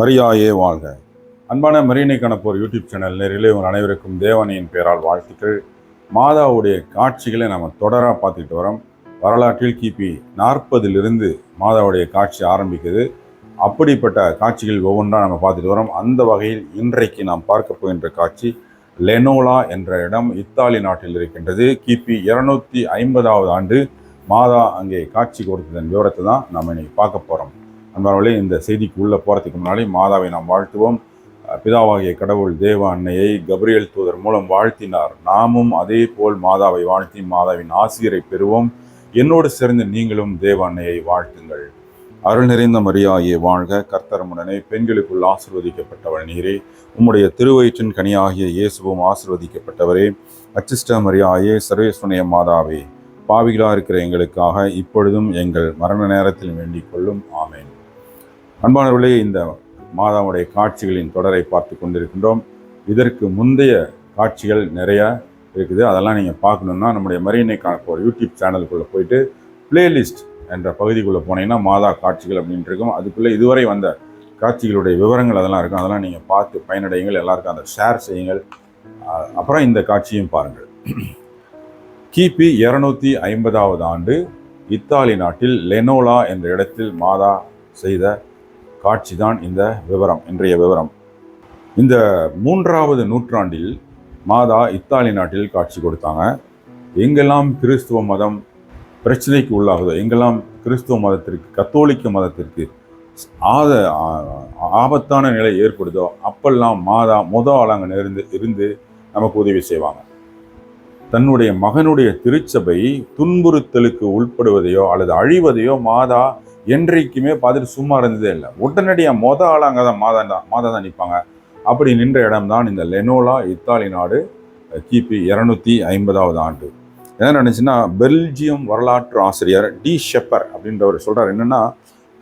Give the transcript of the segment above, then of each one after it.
மரியாயே வாழ்க. அன்பான மரியனை கணப்போர் யூடியூப் சேனல் நேரிலே உங்கள் அனைவருக்கும் தேவனையின் பெயரால் வாழ்த்துக்கள். மாதாவுடைய காட்சிகளை நம்ம தொடராக பார்த்துக்கிட்டு வரோம். வரலாற்றில் கிபி நாற்பதிலிருந்து மாதாவுடைய காட்சி ஆரம்பிக்குது. அப்படிப்பட்ட காட்சிகள் ஒவ்வொன்றா நம்ம பார்த்துட்டு வரோம். அந்த வகையில் இன்றைக்கு நாம் பார்க்க போகின்ற காட்சி லெனோலா என்ற இடம் இத்தாலி நாட்டில் இருக்கின்றது. கிபி இருநூத்தி ஐம்பதாவது ஆண்டு மாதா அங்கே காட்சி கொடுத்ததன் விவரத்தை தான் நம்ம இன்னைக்கு பார்க்க போகிறோம் அன்பார்களே இந்த செய்திக்கு உள்ளே போகிறதுக்கு முன்னாடி மாதாவை நாம் வாழ்த்துவோம். பிதாவாகிய கடவுள் தேவ அன்னையை கபிரியல் தூதர் மூலம் வாழ்த்தினார். நாமும் அதே போல் மாதாவை வாழ்த்தி மாதாவின் ஆசிரியரை பெறுவோம். என்னோடு சேர்ந்து நீங்களும் தேவ அன்னையை வாழ்த்துங்கள். அருள் நிறைந்த மரியாயே வாழ்க. கர்த்தரமுடனே பெண்களுக்குள் ஆசிர்வதிக்கப்பட்டவள் நீரே. உம்முடைய திருவயிற்றின் கனியாகிய இயேசுவும் ஆசிர்வதிக்கப்பட்டவரே. அச்சிஷ்ட மரியாயே சர்வேஸ்வனைய மாதாவே. பாவிகளாக இருக்கிற எங்களுக்காக இப்பொழுதும் எங்கள் மரண நேரத்தில் வேண்டிக் கொள்ளும். ஆமேன். அன்பானவர்களே இந்த மாதாவுடைய காட்சிகளின் தொடரை பார்த்து கொண்டிருக்கின்றோம். இதற்கு முந்தைய காட்சிகள் நிறையா இருக்குது. அதெல்லாம் நீங்கள் பார்க்கணுன்னா நம்முடைய மரியனை காணப்போர் யூடியூப் சேனலுக்குள்ளே போயிட்டு பிளேலிஸ்ட் என்ற பகுதிக்குள்ளே போனீங்கன்னா மாதா காட்சிகள் அப்படின்ட்டு இருக்கும். அதுக்குள்ளே இதுவரை வந்த காட்சிகளுடைய விவரங்கள் அதெல்லாம் இருக்கும். அதெல்லாம் நீங்கள் பார்த்து பயனடையுங்கள். எல்லாருக்கும் அதை ஷேர் செய்யுங்கள். அப்புறம் இந்த காட்சியும் பாருங்கள். கிபி இரநூத்தி ஐம்பதாவது ஆண்டு இத்தாலி நாட்டில் லெனோலா என்ற இடத்தில் மாதா செய்த காட்சி தான் இந்த விவரம் இன்றைய விவரம். இந்த மூன்றாவது நூற்றாண்டில் மாதா இத்தாலி நாட்டில் காட்சி கொடுத்தாங்க. எங்கெல்லாம் கிறிஸ்துவ மதம் பிரச்சனைக்கு உள்ளாகுதோ எங்கெல்லாம் கிறிஸ்துவ மதத்திற்கு கத்தோலிக்க மதத்திற்கு ஆத ஆ- ஆபத்தான நிலை ஏற்படுதோ அப்பெல்லாம் மாதா முத ஆளாங்க இருந்து இருந்து நமக்கு உதவி செய்வாங்க. தன்னுடைய மகனுடைய திருச்சபை துன்புறுத்தலுக்கு உட்படுவதையோ அல்லது அழிவதையோ மாதா என்றைக்குமே பார்த்துட்டு சும்மா இருந்ததே இல்லை. உடனடியாக மொத அங்கே தான் மாதா தான் மாதா தான் நிற்பாங்க அப்படி நின்ற இடம்தான் இந்த லெனோலா இத்தாலி நாடு கிபி இரநூத்தி ஐம்பதாவது ஆண்டு. என்ன நினச்சின்னா பெல்ஜியம் வரலாற்று ஆசிரியர் டி ஷெப்பர் அப்படின்றவர் சொல்கிறார் என்னென்னா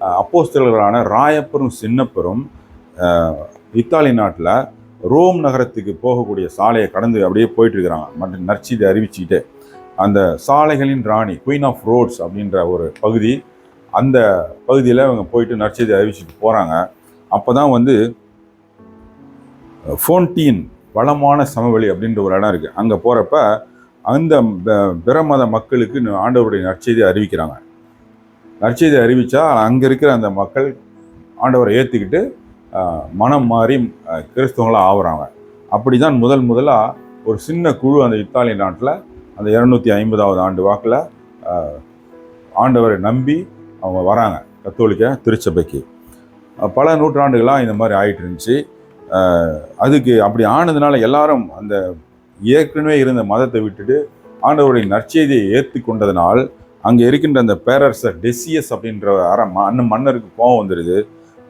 அஹ், அப்போஸ்தலர்களான ராயப்பரும் சின்னப்பரும் இத்தாலி நாட்டில் ரோம் நகரத்துக்கு போகக்கூடிய சாலையை கடந்து அப்படியே போயிட்டுருக்கிறாங்க. மற்ற நற்செய்தி அறிவிச்சுக்கிட்டு. அந்த சாலைகளின் ராணி குயின் ஆஃப் ரோட்ஸ் அப்படின்ற ஒரு பகுதி அந்த பகுதியில் அவங்க போயிட்டு நற்செய்தி அறிவிச்சுட்டு போகிறாங்க அப்போ தான் வந்து ஃபோன்டீன் வளமான சமவெளி அப்படின்ற ஒரு இடம் இருக்குது அங்கே போகிறப்ப அந்த ப- பிற மத மக்களுக்கு ஆண்டவருடைய நற்செய்தி அறிவிக்கிறாங்க. நற்செய்தி அறிவித்தா அங்கே இருக்கிற அந்த மக்கள் ஆண்டவரை ஏற்றுக்கிட்டு மனம் மாறி கிறிஸ்தவங்களாக ஆகுறாங்க அப்படி தான் முதல் முதலாக ஒரு சின்ன குழு அந்த இத்தாலி நாட்டில் அந்த இரநூத்தி ஐம்பதாவது ஆண்டு வாக்கில் ஆண்டவரை நம்பி அவங்க வராங்க கத்தோலிக்க திருச்சபைக்கு. பல நூற்றாண்டுகளாக இந்த மாதிரி ஆகிட்டு இருந்துச்சு. அதுக்கு அப்படி ஆனதுனால எல்லாரும் அந்த ஏற்கனவே இருந்த மதத்தை விட்டுட்டு ஆண்டவருடைய நற்செய்தியை ஏற்றுக்கொண்டதனால் அங்கே இருக்கின்ற அந்த பேரரசர் டெசியஸ் அப்படின்ற அற மன்ன மன்னருக்கு கோபம் வந்துடுது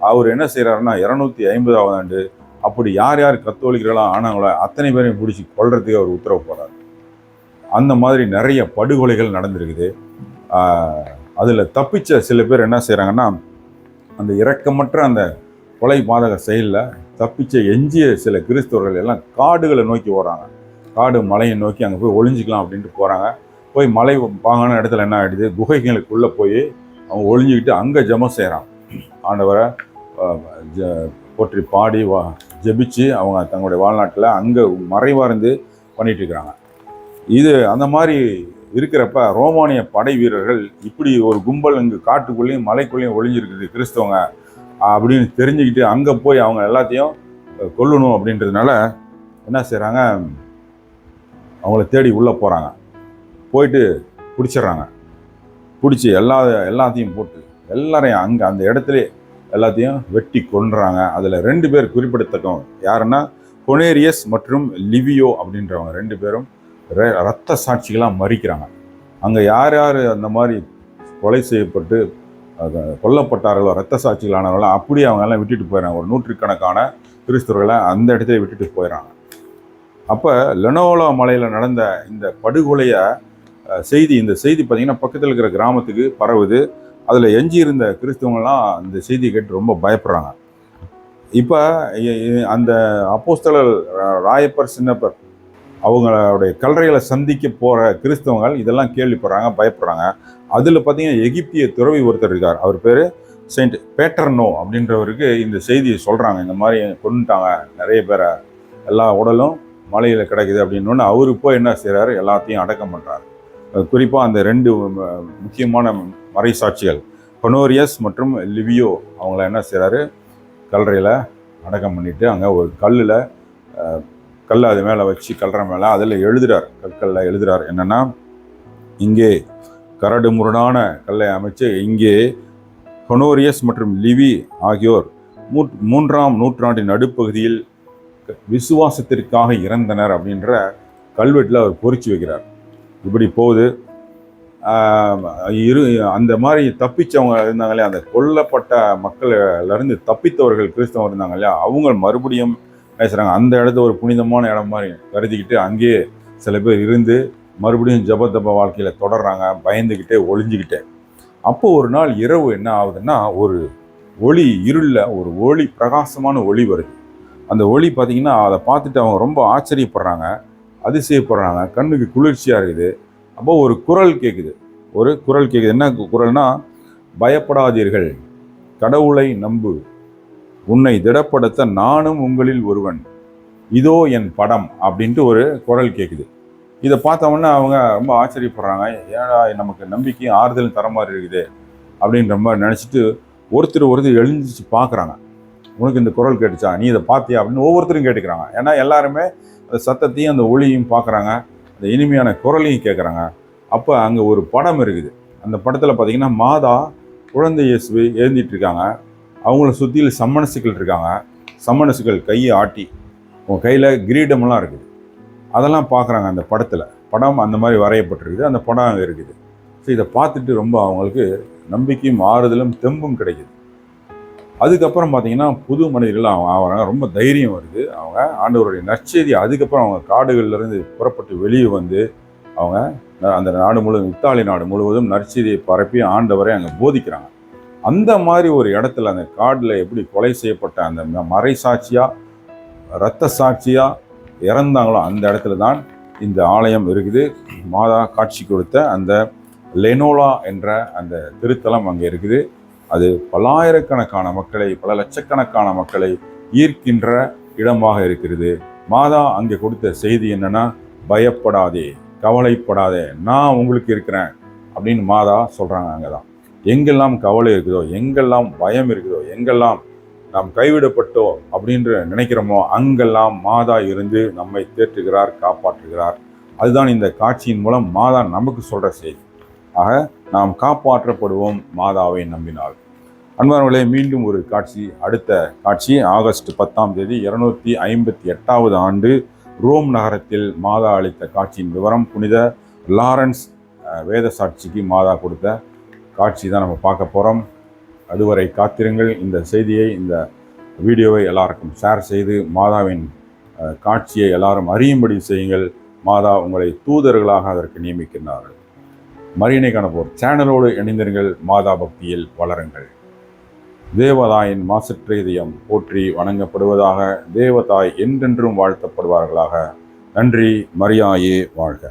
அவர் என்ன செய்கிறாருன்னா இரநூத்தி ஐம்பதாவது ஆண்டு அப்படி யார் யார் கத்தோலிக்கர்களாக ஆனாங்களோ அத்தனை பேரையும் பிடிச்சி கொள்றதுக்கு அவர் உத்தரவு போகிறார் அந்த மாதிரி நிறைய படுகொலைகள் நடந்திருக்குது. அதில் தப்பிச்ச சில பேர் என்ன செய்கிறாங்கன்னா அந்த இரக்கமற்ற அந்த கொலை பாதக செயலில் தப்பிச்ச எஞ்சிய சில கிறிஸ்தவர்கள் எல்லாம் காடுகளை நோக்கி ஓடுறாங்க. காடு மலையை நோக்கி அங்கே போய் ஒளிஞ்சிக்கலாம் அப்படின்ட்டு போகிறாங்க போய் மலை பாங்கான இடத்துல என்ன ஆகிடுது குகைகளுக்குள்ளே போய் அவங்க ஒளிஞ்சிக்கிட்டு அங்கே ஜெபம் செய்கிறான் ஆண்டவரை ஜ- போற்றி பாடி வா ஜபிச்சு அவங்க தங்களுடைய வாழ்நாட்டில் அங்கே மறைவார்ந்து பண்ணிகிட்டு இருக்கிறாங்க இது அந்த மாதிரி இருக்கிறப்ப ரோமானிய படை வீரர்கள் இப்படி ஒரு கும்பல் இங்கே காட்டுக்குள்ளேயும் மலைக்குள்ளேயும் ஒளிஞ்சிருக்குது கிறிஸ்தவங்க. அப்படின்னு தெரிஞ்சுக்கிட்டு அங்கே போய் அவங்க எல்லாத்தையும் கொல்லணும் அப்படின்றதுனால என்ன செய்கிறாங்க அவங்கள தேடி உள்ளே போகிறாங்க போயிட்டு பிடிச்சிடுறாங்க பிடிச்சி எல்லா எல்லாத்தையும் போட்டு எல்லாரையும் அங்கே அந்த இடத்துல எல்லாத்தையும் வெட்டி கொன்றாங்க. அதில் ரெண்டு பேர் குறிப்பிடத்தக்கவங்க யாருன்னா கொனேரியஸ் மற்றும் லிவியோ அப்படின்றவங்க. ரெண்டு பேரும் ரத்த சாட்சிகளாக மறிக்கிறாங்க. அங்கே யார் யார் அந்த மாதிரி கொலை செய்யப்பட்டு கொல்லப்பட்டார்களோ ரத்த சாட்சிகளானவர்களோ அப்படியே அவங்க எல்லாம் விட்டுட்டு போயிடறாங்க. ஒரு நூற்றுக்கணக்கான கிறிஸ்தவர்களை அந்த இடத்துல விட்டுட்டு போயிடறாங்க. அப்போ லெனோலா மலையில் நடந்த இந்த படுகொலையை செய்தி இந்த செய்தி பார்த்திங்கன்னா பக்கத்தில் இருக்கிற கிராமத்துக்கு பரவுது. அதில் எஞ்சி இருந்த கிறிஸ்தவங்களாம் அந்த செய்தியை கேட்டு ரொம்ப பயப்படுறாங்க. இப்போ அந்த அப்போஸ்தலர் ராயப்பர் சின்னப்பர் அவங்களுடைய கல்லறைகளை சந்திக்க போகிற கிறிஸ்தவங்கள் இதெல்லாம் கேள்விப்படுறாங்க பயப்படுறாங்க. அதில் பார்த்தீங்கன்னா எகிப்திய துறவி ஒருத்தர் இருக்கார். அவர் பேர் செயின்ட் பேட்டர்னோ அப்படின்றவருக்கு இந்த செய்தியை சொல்கிறாங்க இந்த மாதிரி கொண்டுட்டாங்க நிறைய பேரை எல்லா உடலும் மலையில் கிடக்குது அப்படின்னு அவரு போய் என்ன செய்கிறாரு எல்லாத்தையும் அடக்கம் பண்ணுறாரு குறிப்பாக அந்த ரெண்டு முக்கியமான மறைசாட்சிகள் சாட்சிகள். மற்றும் லிவியோ அவங்கள என்ன செய்கிறாரு கல்லறையில் அடக்கம் பண்ணிவிட்டு அங்கே ஒரு கல்லில் கல் அது மேலே வச்சு கல்ற மேலே அதில் எழுதுறார். கற்களில் எழுதுறார். என்னென்னா இங்கே கரடு முரடான கல்லை அமைச்சு இங்கே ஹொனோரியஸ் மற்றும் லிவி ஆகியோர் மூ- மூன்றாம் நூற்றாண்டின் நடுப்பகுதியில் விசுவாசத்திற்காக இறந்தனர் அப்படின்ற கல்வெட்டில் அவர் பொறிச்சு வைக்கிறார். இப்படி போகுது. இரு அந்த மாதிரி தப்பிச்சவங்க இருந்தாங்க இல்லையா? அந்த கொல்லப்பட்ட மக்கள்லேருந்து தப்பித்தவர்கள் கிறிஸ்தவம் இருந்தாங்க இல்லையா? அவங்க மறுபடியும் பேசுகிறாங்க அந்த இடத்த ஒரு புனிதமான இடம் மாதிரி கருதிக்கிட்டு அங்கேயே சில பேர் இருந்து மறுபடியும் ஜபத்தப்ப வாழ்க்கையில் தொடர்றாங்க பயந்துக்கிட்டே ஒளிஞ்சுக்கிட்டே அப்போ ஒரு நாள் இரவு என்ன ஆகுதுன்னா ஒரு ஒளி இருளில் ஒரு ஒளி பிரகாசமான ஒளி வருது. அந்த ஒளி பார்த்தீங்கன்னா அதை பார்த்துட்டு அவங்க ரொம்ப ஆச்சரியப்படுறாங்க அதிசயப்படுறாங்க கண்ணுக்கு குளிர்ச்சியாக இருக்குது. அப்போ ஒரு குரல் கேட்குது ஒரு குரல் கேட்குது என்ன கு- குரல்னா பயப்படாதீர்கள் கடவுளை நம்பு. உன்னை திடப்படுத்த நானும் உங்களில் ஒருவன். இதோ என் படம் அப்படின்ட்டு ஒரு குரல் கேட்குது இதை பார்த்தவொன்னே அவங்க ரொம்ப ஆச்சரியப்படுறாங்க. ஏடா நமக்கு நம்பிக்கையும் ஆறுதலும் தர மாதிரி இருக்குது அப்படின்ற மாதிரி நினச்சிட்டு ஒருத்தர் ஒருத்தர் எழுந்துச்சு பார்க்குறாங்க. உனக்கு இந்த குரல் கேட்டுச்சா? நீ இதை பார்த்தியா? அப்படின்னு ஒவ்வொருத்தரும் கேட்டுக்கிறாங்க. ஏன்னா எல்லாருமே அந்த சத்தத்தையும் அந்த ஒளியையும் பார்க்குறாங்க. அந்த இனிமையான குரலையும் கேட்குறாங்க அப்போ அங்கே ஒரு படம் இருக்குது. அந்த படத்தில் பார்த்தீங்கன்னா மாதா குழந்தை இயேசுவை எழுந்திட்டு இருக்காங்க. அவங்கள சுற்றியில் சம்மணசுகள் இருக்காங்க. சம்மணசுகள் கையை ஆட்டி உன் கையில் கிரீடமெல்லாம் இருக்குது. அதெல்லாம் பார்க்குறாங்க அந்த படத்தில். படம் அந்த மாதிரி வரையப்பட்டிருக்குது. அந்த படம் அங்கே இருக்குது. ஸோ இதை பார்த்துட்டு ரொம்ப அவங்களுக்கு நம்பிக்கையும் ஆறுதலும் தெம்பும் கிடைக்குது. அதுக்கப்புறம் பார்த்தீங்கன்னா புது மனிதர்கள் அவங்க ஆகிறாங்க ரொம்ப தைரியம் வருது. அவங்க ஆண்டவருடைய நற்செய்தி அதுக்கப்புறம் அவங்க காடுகள்லருந்து புறப்பட்டு வெளியே வந்து அவங்க அந்த நாடு முழுவதும் இத்தாலி நாடு முழுவதும் நற்செய்தியை பரப்பி ஆண்டவரை அங்கே போதிக்கிறாங்க. அந்த மாதிரி ஒரு இடத்துல அந்த காடில் எப்படி கொலை செய்யப்பட்ட அந்த மறை சாட்சியாக இரத்த சாட்சியாக இறந்தாங்களோ அந்த இடத்துல தான் இந்த ஆலயம் இருக்குது. மாதா காட்சி கொடுத்த அந்த லெனோலா என்ற அந்த திருத்தலம் அங்கே இருக்குது. அது பல்லாயிரக்கணக்கான மக்களை பல லட்சக்கணக்கான மக்களை ஈர்க்கின்ற இடமாக இருக்கிறது. மாதா அங்கே கொடுத்த செய்தி என்னன்னா பயப்படாதே கவலைப்படாதே நான் உங்களுக்கு இருக்கிறேன் அப்படின்னு மாதா சொல்கிறாங்க அங்கே தான் எங்கெல்லாம் கவலை இருக்குதோ எங்கெல்லாம் பயம் இருக்குதோ எங்கெல்லாம் நாம் கைவிடப்பட்டோம் அப்படின்ற நினைக்கிறோமோ அங்கெல்லாம் மாதா இருந்து நம்மை தேற்றுகிறார் காப்பாற்றுகிறார். அதுதான் இந்த காட்சியின் மூலம் மாதா நமக்கு சொல்கிற செய்தி. ஆக நாம் காப்பாற்றப்படுவோம் மாதாவை நம்பினால். அன்பானவர்களே மீண்டும் ஒரு காட்சி அடுத்த காட்சி ஆகஸ்ட் பத்தாம் தேதி இருநூத்தி ஐம்பத்தி எட்டாவது ஆண்டு ரோம் நகரத்தில் மாதா அளித்த காட்சியின் விவரம் புனித லாரன்ஸ் வேத சாட்சிக்கு மாதா கொடுத்த காட்சி தான் நம்ம பார்க்க போகிறோம் அதுவரை காத்திருங்கள். இந்த செய்தியை இந்த வீடியோவை எல்லாருக்கும் ஷேர் செய்து மாதாவின் காட்சியை எல்லாரும் அறியும்படி செய்யுங்கள். மாதா உங்களை தூதர்களாக அதற்கு நியமிக்கின்றார்கள். மரியணை கணப்போர் சேனலோடு இணைந்திருங்கள். மாதா பக்தியில் வளருங்கள். தேவதாயின் மாசற்ற இதயம் போற்றி வணங்கப்படுவதாக தேவதாய் என்றென்றும் வாழ்த்தப்படுவார்களாக. நன்றி. மரியாயே வாழ்க.